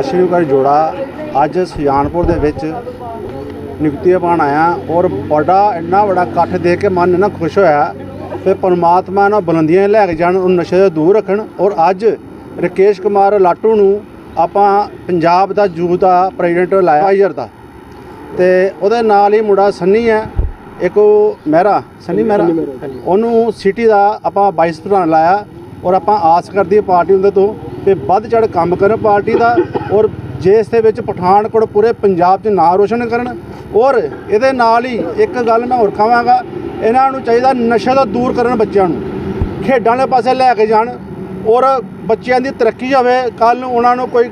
ਅਸ਼ਵੀਕਰ ਜੋੜਾ ਅੱਜ ਸੁਜਾਨਪੁਰ ਦੇ ਵਿੱਚ ਨਿਯੁਕਤੀ ਪਾਉਣ ਆਇਆ ਔਰ ਬੜਾ ਇੰਨਾ ਬੜਾ ਇਕੱਠ ਦੇਖ ਕੇ ਮਨ ਇੰਨਾ ਖੁਸ਼ ਹੋਇਆ ਤੇ ਪਰਮਾਤਮਾ ਨਾਲ ਬੁਲੰਦੀਆਂ ਲੈ ਕੇ ਜਾਣ ਉਹ ਨਸ਼ੇ ਤੋਂ ਦੂਰ ਰੱਖਣ ਔਰ ਅੱਜ ਰਕੇਸ਼ ਕੁਮਾਰ ਲਾਟੂ ਨੂੰ ਆਪਾਂ ਪੰਜਾਬ ਦਾ ਯੂਥ ਦਾ ਪ੍ਰੈਜ਼ੀਡੈਂਟ ਲਾਇਆ ਹਾਜ਼ਰ ਦਾ। ਤੇ ਉਹਦੇ ਨਾਲ ਹੀ ਮੁੰਡਾ ਸੰਨੀ ਹੈ ਇੱਕ ਉਹ ਮਹਿਰਾ ਸੰਨੀ ਮਹਿਰਾ ਉਹਨੂੰ ਸਿਟੀ ਦਾ ਆਪਾਂ ਵਾਈਸ ਪ੍ਰਧਾਨ ਲਾਇਆ। ਔਰ ਆਪਾਂ ਆਸ ਕਰਦੀ ਹੈ ਪਾਰਟੀ ਉਹਦੇ ਤੋਂ ਕਿ ਵੱਧ ਚੜ ਕੰਮ ਕਰਨ ਪਾਰਟੀ ਦਾ ਔਰ ਜੇ ਇਸ ਦੇ ਵਿੱਚ ਪਠਾਨਕੋਟ ਪੂਰੇ ਪੰਜਾਬ 'ਚ ਨਾਂ ਰੋਸ਼ਨ ਕਰਨ ਔਰ ਇਹਦੇ ਨਾਲ ਹੀ ਇੱਕ ਗੱਲ ਮੈਂ ਹੋਰ ਕਹਾਂਗਾ, ਇਹਨਾਂ ਨੂੰ ਚਾਹੀਦਾ ਨਸ਼ਾ ਤੋਂ ਦੂਰ ਕਰਨ ਬੱਚਿਆਂ ਨੂੰ, ਖੇਡਾਂ ਵਾਲੇ ਪਾਸੇ ਲੈ ਕੇ ਜਾਣ ਔਰ ਬੱਚਿਆਂ ਦੀ ਤਰੱਕੀ ਹੋਵੇ ਕੱਲ ਨੂੰ ਉਹਨਾਂ ਨੂੰ ਕੋਈ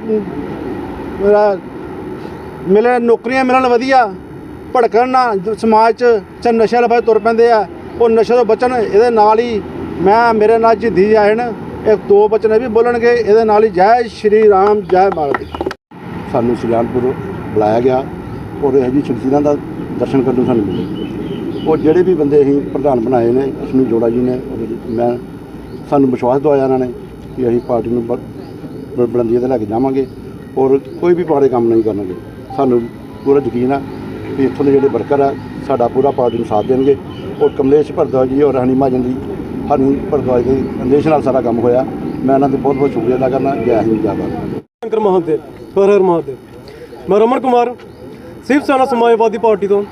ਮਿਲਣ, ਨੌਕਰੀਆਂ ਮਿਲਣ ਵਧੀਆ, ਭੜਕਣ ਨਾ, ਸਮਾਜ 'ਚ ਚ ਨਸ਼ੇ ਲਫਾ ਤੁਰ ਪੈਂਦੇ ਆ, ਉਹ ਨਸ਼ੇ ਤੋਂ ਬਚਣ, ਇਹਦੇ ਨਾਲ ਹੀ ਮੈਂ ਮੇਰੇ ਨਾਲ ਜਿੱਦੀ ਆਏ ਨੇ, ਇਹ ਦੋ ਬਚਨ ਵੀ ਬੋਲਣਗੇ, ਇਹਦੇ ਨਾਲ ਹੀ ਜੈ ਸ਼੍ਰੀ ਰਾਮ, ਜੈ ਮਾਤਾ ਸਾਨੂੰ ਸੁਜਾਨਪੁਰ ਬੁਲਾਇਆ ਗਿਆ ਔਰ ਇਹ ਜੀ ਸ਼ਖਸੀਅਤਾਂ ਦਾ ਦਰਸ਼ਨ ਕਰਨ ਨੂੰ ਸਾਨੂੰ ਮਿਲੇ। ਉਹ ਜਿਹੜੇ ਵੀ ਬੰਦੇ ਅਸੀਂ ਪ੍ਰਧਾਨ ਬਣਾਏ ਨੇ, ਅਸ਼ਮੀ ਜੋੜਾ ਜੀ ਨੇ ਮੈਂ, ਸਾਨੂੰ ਵਿਸ਼ਵਾਸ ਦਵਾਇਆ ਇਹਨਾਂ ਨੇ ਕਿ ਅਸੀਂ ਪਾਰਟੀ ਨੂੰ ਬ- ਬੁਲੰਦੀਆਂ ਤੇ ਲੈ ਕੇ ਜਾਵਾਂਗੇ ਔਰ ਕੋਈ ਵੀ ਪਾੜੇ ਕੰਮ ਨਹੀਂ ਕਰਨਗੇ। ਸਾਨੂੰ ਪੂਰਾ ਯਕੀਨ ਆ ਕਿ ਇੱਥੋਂ ਦੇ ਜਿਹੜੇ ਵਰਕਰ ਆ, ਸਾਡਾ ਪੂਰਾ ਪਾਰਟੀ ਨੂੰ ਸਾਥ ਦੇਣਗੇ। ਔਰ ਕਮਲੇਸ਼ ਭਰਦਾ ਜੀ ਔਰ ਹਨੀ ਮਹਾਜਨ ਜੀ ਹਨੀ ਦੇ ਸੰਦੇਸ਼ ਨਾਲ ਸਾਰਾ ਕੰਮ ਹੋਇਆ। ਮੈਂ ਇਹਨਾਂ ਦਾ ਬਹੁਤ ਬਹੁਤ ਸ਼ੁਕਰੀਆ ਅਦਾ ਕਰਨਾ। ਜੈ ਹਿੰਦ, ਜੈ ਭਾਰਤ। ਸ਼ੰਕਰ ਮਹਾਦੇਵ, ਹਰ ਹਰ ਮਹਾਦੇਵ। ਮੈਂ ਰਮਨ ਕੁਮਾਰ, ਸਿਵ ਸੈਨਾ ਸਮਾਜਵਾਦੀ ਪਾਰਟੀ ਤੋਂ।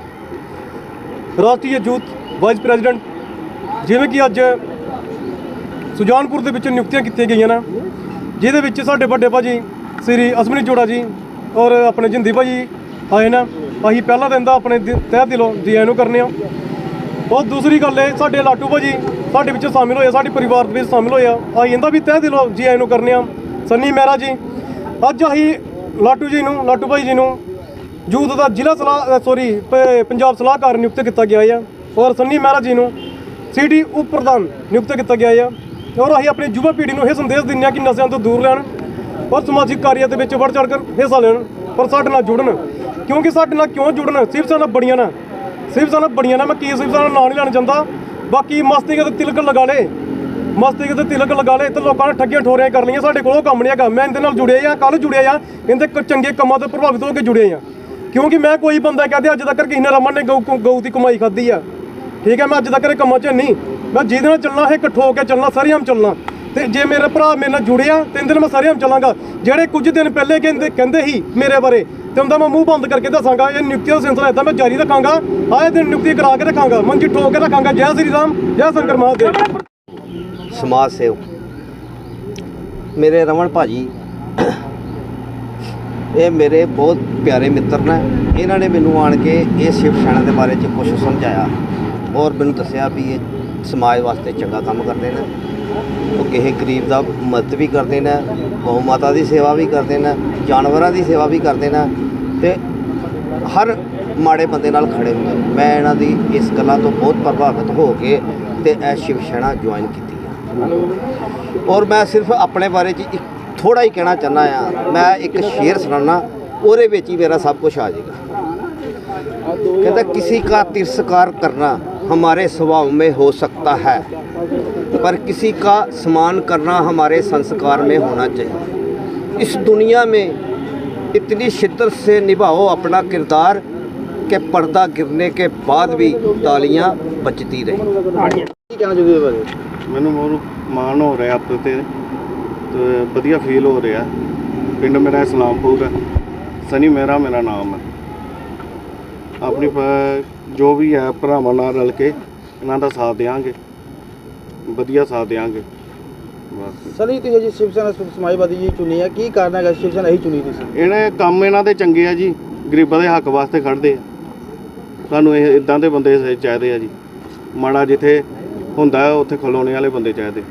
ਰਾਸ਼ਟਰੀ ਯੂਥ ਵਾਈਸ ਪ੍ਰੈਜ਼ੀਡੈਂਟ। ਜਿਵੇਂ ਕਿ ਅੱਜ ਸੁਜਾਨਪੁਰ ਦੇ ਵਿੱਚ ਨਿਯੁਕਤੀਆਂ ਕੀਤੀਆਂ ਗਈਆਂ ਨੇ। ਜਿਹਦੇ ਵਿੱਚ ਸਾਡੇ ਵੱਡੇ ਭਾਜੀ ਸ੍ਰੀ ਅਸਮਨੀ ਜੋੜਾ ਜੀ ਔਰ ਆਪਣੇ ਜਿੰਦੀ ਭਾਜੀ ਆਏ ਨੇ। ਅਸੀਂ ਪਹਿਲਾ ਦਿਨ ਦਾ ਆਪਣੇ ਤਹਿ ਦਿਲੋਂ ਜੀ ਆਇਆਂ ਨੂੰ ਕਰਨੇ ਆ। ਔਰ ਦੂਸਰੀ ਗੱਲ ਹੈ ਸਾਡੇ ਲਾਟੂ ਭਾਜੀ ਸਾਡੇ ਵਿੱਚ ਸ਼ਾਮਿਲ ਹੋਏ ਸਾਡੇ ਪਰਿਵਾਰ ਦੇ ਵਿੱਚ ਸ਼ਾਮਿਲ ਹੋਏ ਆ। ਅਸੀਂ ਇਹਦਾ ਵੀ ਤਹਿ ਦਿਲੋਂ ਜੀ ਆਇਆਂ ਨੂੰ ਕਰਨੇ ਆ। ਸੰਨੀ ਮਹਿਰਾ ਜੀ, ਅੱਜ ਅਸੀਂ ਲਾਟੂ ਜੀ ਨੂੰ, ਲਾਟੂ ਭਾਈ ਜੀ ਨੂੰ ਯੂਥ ਦਾ ਜ਼ਿਲ੍ਹਾ ਸਲਾਹ ਸੌਰੀ ਪੰਜਾਬ ਸਲਾਹਕਾਰ ਨਿਯੁਕਤ ਕੀਤਾ ਗਿਆ ਹੈ ਔਰ ਸੰਨੀ ਮਹਿਰਾ ਜੀ ਨੂੰ ਸਿਟੀ ਉਪ ਪ੍ਰਧਾਨ ਨਿਯੁਕਤ ਕੀਤਾ ਗਿਆ ਹੈ ਔਰ ਅਸੀਂ ਆਪਣੀ ਯੁਵਾ ਪੀੜ੍ਹੀ ਨੂੰ ਇਹ ਸੰਦੇਸ਼ ਦਿੰਦੇ ਹਾਂ ਕਿ ਨਸ਼ਿਆਂ ਤੋਂ ਦੂਰ ਰਹਿਣ ਔਰ ਸਮਾਜਿਕ ਕਾਰਿਆਂ ਦੇ ਵਿੱਚ ਵੱਧ ਚੜ੍ਹ ਕਰ ਹਿੱਸਾ ਲੈਣ ਪਰ ਸਾਡੇ ਨਾਲ ਜੁੜਨ। ਕਿਉਂਕਿ ਸਾਡੇ ਨਾਲ ਕਿਉਂ ਜੁੜਨ? ਸਿਵ ਸੈਨਾ ਬੜੀਆਂ ਨਾ। ਸਿਵ ਸੈਨਾ ਬੜੀਆਂ ਨੇ, ਮੈਂ ਕੀ ਸਿਵ ਸੈਨਾ ਨਾਂ ਨਹੀਂ ਲੈਣਾ ਚਾਹੁੰਦਾ ਬਾਕੀ ਮਸਤੀ ਤੇ ਤਿਲਕ ਲਗਾ ਲੇ। ਮਸਤੀ ਤੇ ਤਿਲਕ ਲਗਾ ਲੇ ਤੇ ਲੋਕਾਂ ਨੇ ਠੱਗੀਆਂ ਠੋਰੀਆਂ ਕਰ ਲਈਆਂ, ਸਾਡੇ ਕੋਲ ਉਹ ਕੰਮ ਨਹੀਂ ਹੈਗਾ। ਮੈਂ ਇਹਦੇ ਨਾਲ ਜੁੜਿਆ ਆ ਕੱਲ ਜੁੜਿਆ ਆ, ਇਹਦੇ ਚੰਗੇ ਕੰਮਾਂ ਤੋਂ ਪ੍ਰਭਾਵਿਤ ਹੋ ਕੇ ਜੁੜਿਆ ਆ। ਕਿਉਂਕਿ ਮੈਂ ਕੋਈ ਬੰਦਾ ਕਹਦੇ, ਅੱਜ ਤੱਕ ਕਿਸੇ ਰਮਨ ਨੇ ਗਊ ਗਊ ਦੀ ਕਮਾਈ ਖਾਧੀ ਆ। ਠੀਕ ਹੈ, ਮੈਂ ਅੱਜ ਤੱਕ ਇਹ ਕੰਮਾਂ 'ਚ ਨਹੀਂ। ਮੈਂ ਜਿਹਦੇ ਨਾਲ ਚੱਲਣਾ, ਇਹ ਇਕੱਠੋ ਹੋ ਕੇ ਚੱਲਣਾ, ਸਾਰੀਆਂ ਚੱਲਣਾ। ਤੇ ਜੇ ਮੇਰੇ ਭਰਾ ਮੇਰੇ ਨਾਲ ਜੁੜਿਆ ਤੇ ਇਹਦੇ ਨਾਲ ਮੈਂ ਸਾਰਿਆਂ ਚੱਲਾਂਗਾ। ਜਿਹੜੇ ਕੁਝ ਦਿਨ ਪਹਿਲੇ ਕਹਿੰਦੇ ਕਹਿੰਦੇ ਸੀ ਮੇਰੇ ਬਾਰੇ ਤੇ ਹੁੰਦਾ ਮੈਂ ਮੂੰਹ ਬੰਦ ਕਰਕੇ ਦੱਸਾਂਗਾ, ਇਹ ਨਿਯੁਕਤੀ ਦਾ ਸਿਲਸਿਲਾ ਇਦਾਂ ਮੈਂ ਜਾਰੀ ਰੱਖਾਂਗਾ ਆਏ ਦਿਨ ਨਿਯੁਕਤੀ ਕਰਾ ਕੇ ਰੱਖਾਂਗਾ ਮੰਜੀ ਠੋਕ ਕੇ ਰੱਖਾਂਗਾ, ਜੈ ਸ੍ਰੀ ਰਾਮ, ਜੈ ਸ਼ੰਕਰ ਮਹਾਦੇਵ। ਸਮਾਜ ਸੇਵਕ, ਮੇਰੇ ਰਮਨ ਭਾਜੀ, ਇਹ ਮੇਰੇ ਬਹੁਤ ਪਿਆਰੇ ਮਿੱਤਰ ਨੇ, ਇਹਨਾਂ ਨੇ ਮੈਨੂੰ ਆਣ ਕੇ ਇਹ ਸ਼ਿਵ ਸੈਨਾ ਦੇ ਬਾਰੇ ਚ ਕੁਝ ਸਮਝਾਇਆ ਔਰ ਮੈਨੂੰ ਦੱਸਿਆ ਵੀ ਇਹ ਸਮਾਜ ਵਾਸਤੇ ਚੰਗਾ ਕੰਮ ਕਰਦੇ ਨੇ, ਉਹ ਕਿਸੇ ਗਰੀਬ ਦਾ ਮਦਦ ਵੀ ਕਰਦੇ ਨੇ ਗਊ ਮਾਤਾ ਦੀ ਸੇਵਾ ਵੀ ਕਰਦੇ ਨੇ, ਜਾਨਵਰਾਂ ਦੀ ਸੇਵਾ ਵੀ ਕਰਦੇ ਨੇ ਤੇ ਹਰ ਮਾੜੇ ਬੰਦੇ ਨਾਲ ਖੜੇ ਹੁੰਦੇ ਨੇ। ਮੈਂ ਇਹਨਾਂ ਦੀ ਇਸ ਗੱਲਾਂ ਤੋਂ ਬਹੁਤ ਪ੍ਰਭਾਵਿਤ ਹੋ ਕੇ ਤੇ ਇਹ ਸ਼ਿਵ ਸੈਨਾ ਜੁਆਇਨ ਕੀਤੀ ਹੈ ਔਰ ਮੈਂ ਸਿਰਫ ਆਪਣੇ ਬਾਰੇ ਚ ਇੱਕ ਥੋੜਾ ਹੀ ਕਹਿਣਾ ਚਾਹੁੰਦਾ ਆ ਮੈਂ ਇੱਕ ਸ਼ੇਰ ਸੁਣਾਉਣਾ ਉਹਦੇ ਵਿੱਚ ਹੀ ਮੇਰਾ ਸਭ ਕੁਝ ਆ ਜਾਏਗਾ कहता किसी का तिरस्कार करना हमारे स्वभाव में हो सकता है पर किसी का सम्मान करना हमारे संस्कार में होना चाहिए इस दुनिया में इतनी शिद्दत से निभाओ अपना किरदार कि पर्दा गिरने के बाद भी तालियां बजती रहें ਮੈਨੂੰ ਬਹੁਤ ਮਾਣ ਹੋ ਰਿਹਾ ਆਪਣੇ ਤੇ ਤੇ ਵਧੀਆ ਫੀਲ ਹੋ ਰਿਹਾ ਪਿੰਡ ਮੇਰਾ ਇਸਲਾਮਪੁਰ ਹੈ ਸਨੀ ਮੇਰਾ ਮੇਰਾ ਨਾਮ ਹੈ ਆਪਣੀ ਪ- ਜੋ ਵੀ ਹੈ ਭਰਾਵਾਂ ਨਾਲ ਰਲ ਕੇ ਇਹਨਾਂ ਦਾ ਸਾਥ ਦੇਵਾਂਗੇ ਵਧੀਆ ਸਾਥ ਦੇਵਾਂਗੇ ਸਨੀ ਤੁਸੀਂ ਜੀ ਸ਼ਿਵ ਸੈਨਾ ਸਮਾਜਵਾਦੀ ਜੀ ਚੁਣੀ ਹੈ ਕੀ ਕਾਰਨ ਹੈਗਾ ਸ਼ਿਵ ਸੈਨਾ ਹੀ ਚੁਣੀ ਤੁਸੀਂ ਇਹਨੇ ਕੰਮ ਇਹਨਾਂ ਦੇ ਚੰਗੇ ਆ ਜੀ। ਗਰੀਬਾਂ ਦੇ ਹੱਕ ਵਾਸਤੇ ਖੜਦੇ ਆ। ਸਾਨੂੰ ਇਹ ਇਦਾਂ ਦੇ ਬੰਦੇ ਚਾਹੀਦੇ ਆ ਜੀ। ਮਾੜਾ ਜਿੱਥੇ ਹੁੰਦਾ ਉੱਥੇ ਖਲੋਣੇ ਵਾਲੇ ਬੰਦੇ ਚਾਹੀਦੇ।